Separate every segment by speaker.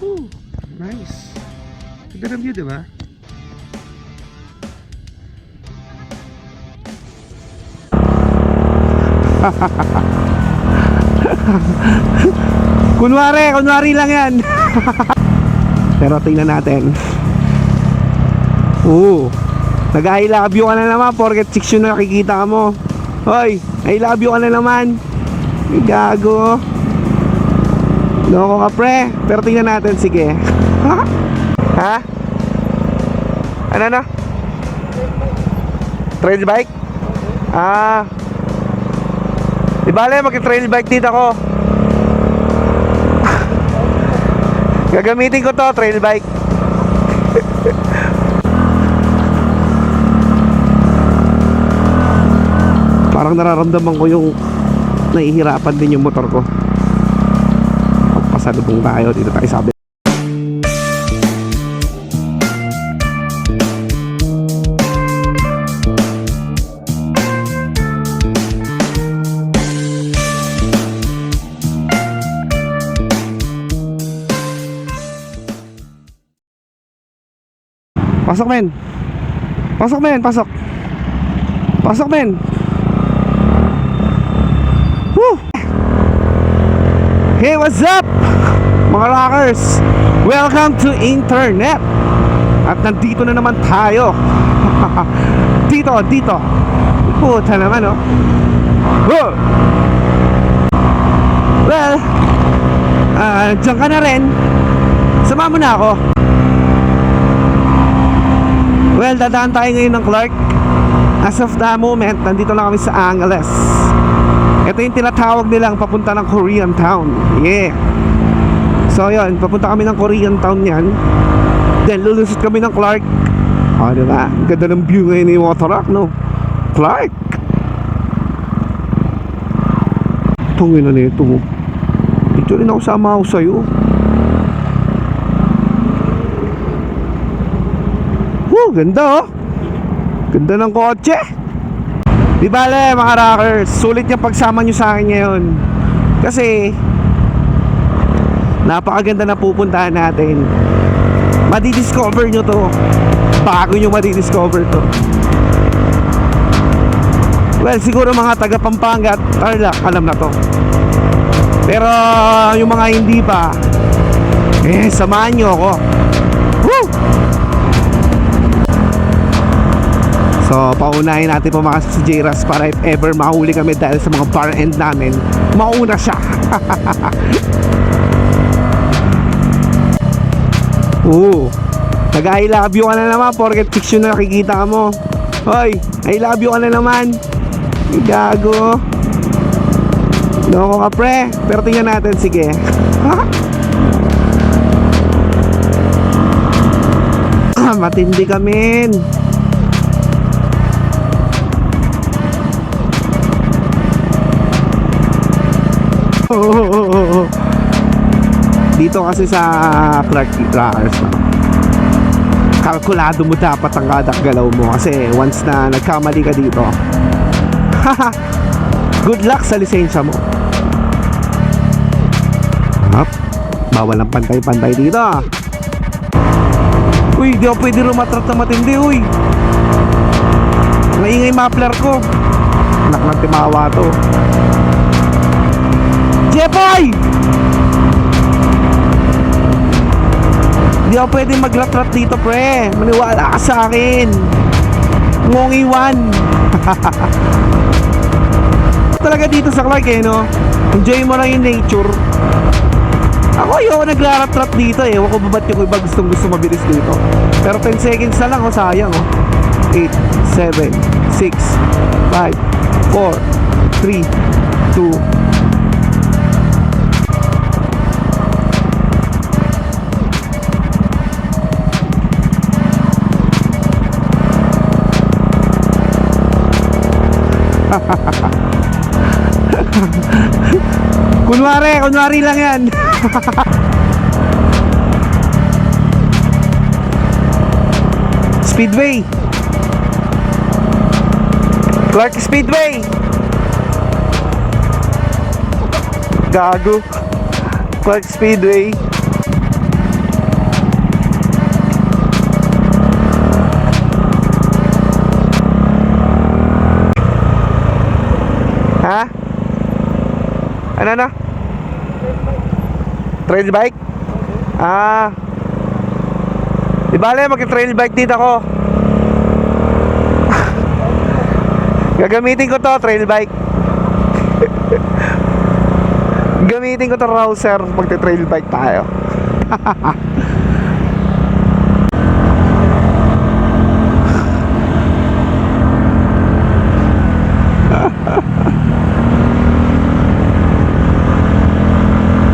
Speaker 1: Ooh, nice. Ganda ng view, di ba? kunwari, kunwari lang yan. Pero tingnan natin. Oo. Nag-I love you ka na naman porket 6 yung nakikita mo. Hoy, I love you ka na naman. Gago. Loko ka pre. Pero tingnan natin, sige. ha? Ano na? Trail bike? Ah. Di bale, mag-trail bike dito ako. Gagamitin ko to, trail bike. Parang nararamdaman ko yung nahihirapan din yung motor ko. Pasalubong tayo, dito tayo sabi. Pasok men. Pasok men, pasok. Pasok men. Woo! Hey, what's up? Mga rockers, welcome to internet. At nandito na naman tayo. dito, dito. Puta naman, oh. Whoa! Well, ah, dyan ka na rin. Sama mo na ako. Well, dadaan tayo ngayon ng Clark. As of the moment, nandito na kami sa Angeles. Ito yung tinatawag nilang papunta ng Korean Town. Yeah. So, yun. Papunta kami ng Korean Town yan. Then, lulusot kami ng Clark. O, oh, diba? Ang Ganda ng view ngayon ni Waterock, no? Clark! Tungin na nito mo. Dito rin ako sama ako sa'yo. Woo, ganda oh. Ganda ng kotse. Di bale mga rockers, sulit yung pagsama nyo sa akin ngayon. Kasi napakaganda na pupuntahan natin. Madidiscover nyo to. Bago nyo madidiscover to. Well, siguro mga taga Pampanga at Tarlac, alam na to. Pero yung mga hindi pa, eh, samahan nyo ako. Woo! So, paunahin natin pumakas si J-Ras para if ever mahuli kami dahil sa mga bar end namin, mauna siya. Oo. Nag-I love you ka na naman porket 6 yung nakikita mo. Hoy, I love you ka na naman. Gago. Loko ka pre. Pero tingnan natin, sige. Matindi ka men. Dito kasi sa Clark Rockers no? Kalkulado mo dapat ang kadak galaw mo Kasi once na nagkamali ka dito Good luck sa lisensya mo Hap Bawal ang pantay-pantay dito ah. Uy, di ako pwede rumatrat na matindi uy Maingay mapler ko Anak ng timawa to Jepoy! Hindi ako pwede maglatrat dito, pre. Maniwala ka sa akin. Ngongi one. Talaga dito sa Clark, eh, no? Enjoy mo lang yung nature. Ako, ayoko naglarat-rat dito, eh. Ewan ko ba ba't yung iba gustong gusto mabilis dito. Pero 10 seconds na lang, oh, sayang, oh. 8, 7, 6, 5, 4, 3, 2, Kunwari, kunwari lang yan. Speedway. Clark Speedway. Gago. Clark Speedway. Ha? Ano na? Trail bike? Ah. Di bale, mag-trail bike dito ako. Gagamitin ko to, trail bike. Gamitin ko to rouser pag trail bike tayo.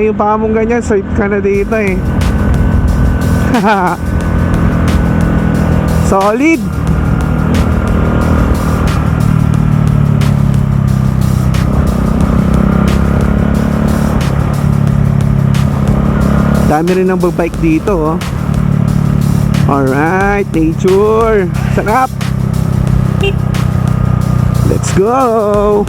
Speaker 1: Ang yung paa mong ganyan, safe ka na dito eh. Solid! Dami rin ng bike dito oh. Alright, nature! Sarap! Let's go!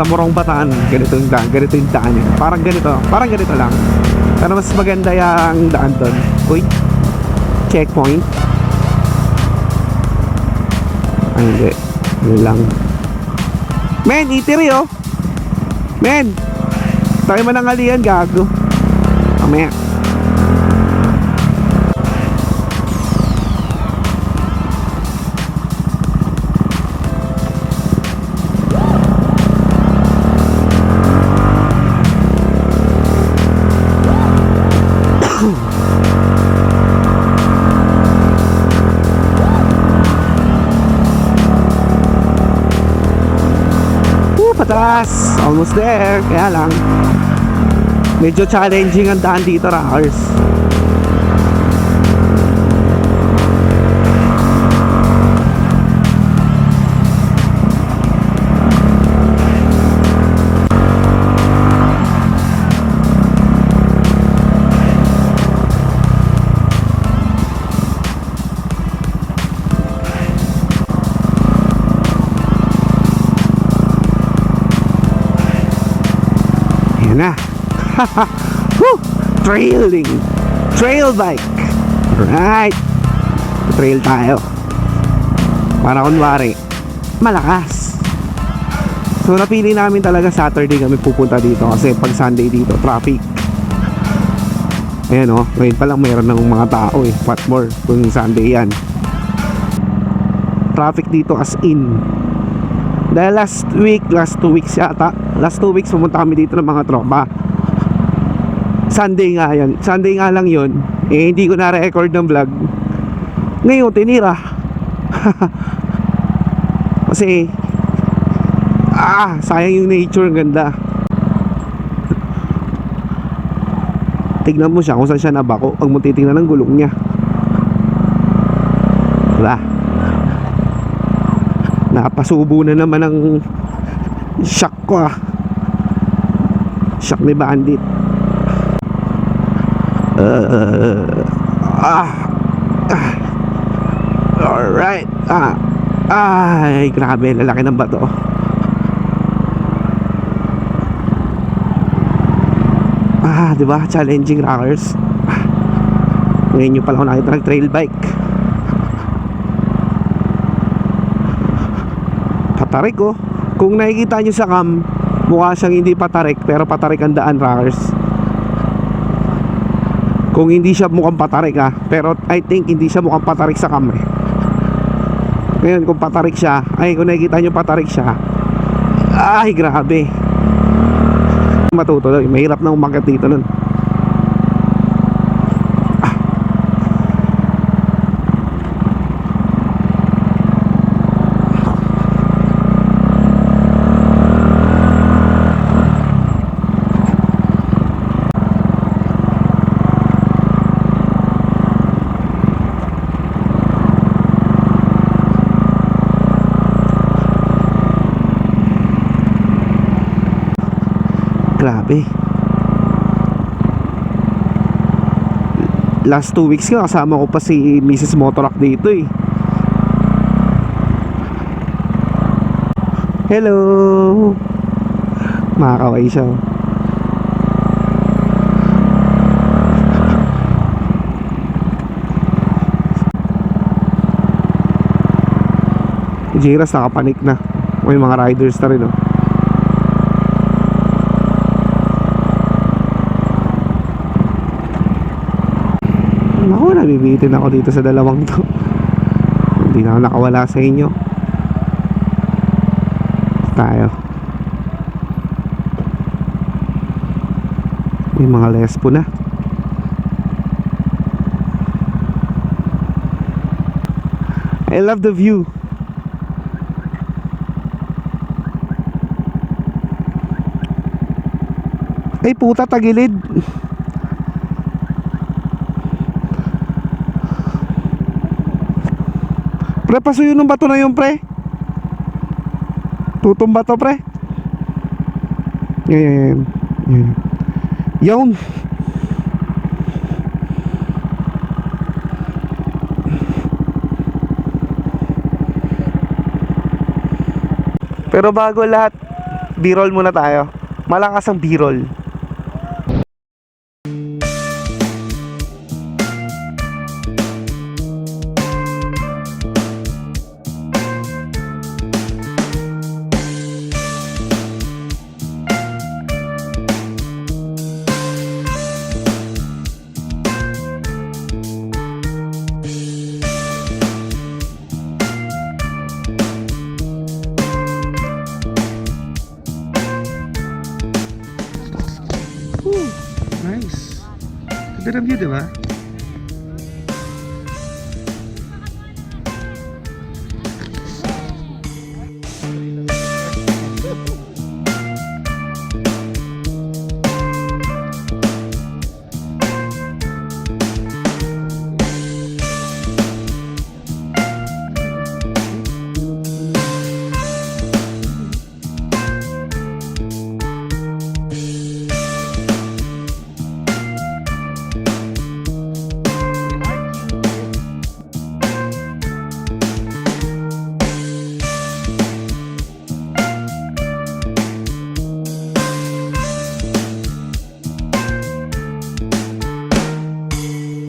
Speaker 1: Sa Morong Bataan, ganito yung daan, ganito yung daan yun. Parang ganito, parang ganito lang. Pero mas maganda yung daan doon. Uy, checkpoint. Ay, hindi. Yun lang. Men, itiri oh. Men, tayo manangalian, gago. Mamaya. Patras. Almost there. Kaya lang. Medyo challenging ang daan dito, Rockers. Woo! Trailing. Trail bike. Right. Trail tayo. Para kunwari, malakas. So napili namin talaga Saturday kami pupunta dito kasi pag Sunday dito, traffic. Ayan o, oh, ngayon pa lang mayroon ng mga tao eh. What more kung Sunday yan. Traffic dito as in. Dahil last week, last two weeks yata, last two weeks pumunta kami dito ng mga tropa. Sunday nga yan. Sunday nga lang yun. Eh, hindi ko na-record ng vlog. Ngayon, tinira. Kasi, ah, sayang yung nature, ganda. Tignan mo siya kung saan siya nabako pag mo titignan ng gulong niya. Diba? Napasubo na naman ang shock ko ah. Shock ni Bandit. Uh, ah, ah. Alright. Ah. Ay, grabe. Lalaki ng bato. Ah, di ba? Challenging rockers. Ngayon nyo pala ako nakita ng trail bike. Patarik oh. Kung nakikita nyo sa cam, mukha siyang hindi patarik, pero patarik ang daan rockers. Kung hindi siya mukhang patarik ah, pero I think hindi siya mukhang patarik sa cam. Ngayon kung patarik siya, ay kung nakikita nyo patarik siya, ay grabe. Matutuloy, mahirap na umagat dito nun. Grabe. Last two weeks nga kasama ko pa si Mrs. Motorak dito eh. Hello! Makakaway siya. Jiras nakapanik na. May mga riders na rin oh. Naku, nabibitin ako dito sa dalawang to. Hindi na ako nakawala sa inyo. Tayo. May mga lespo na. I love the view. Ay puta tagilid. Pre, pasuyo ng bato na yun, pre. Tutumba to, pre. Yan, yan, yan. Pero bago lahat, B-roll muna tayo. Malakas ang B-roll. Nice. Ganda ng view, di ba?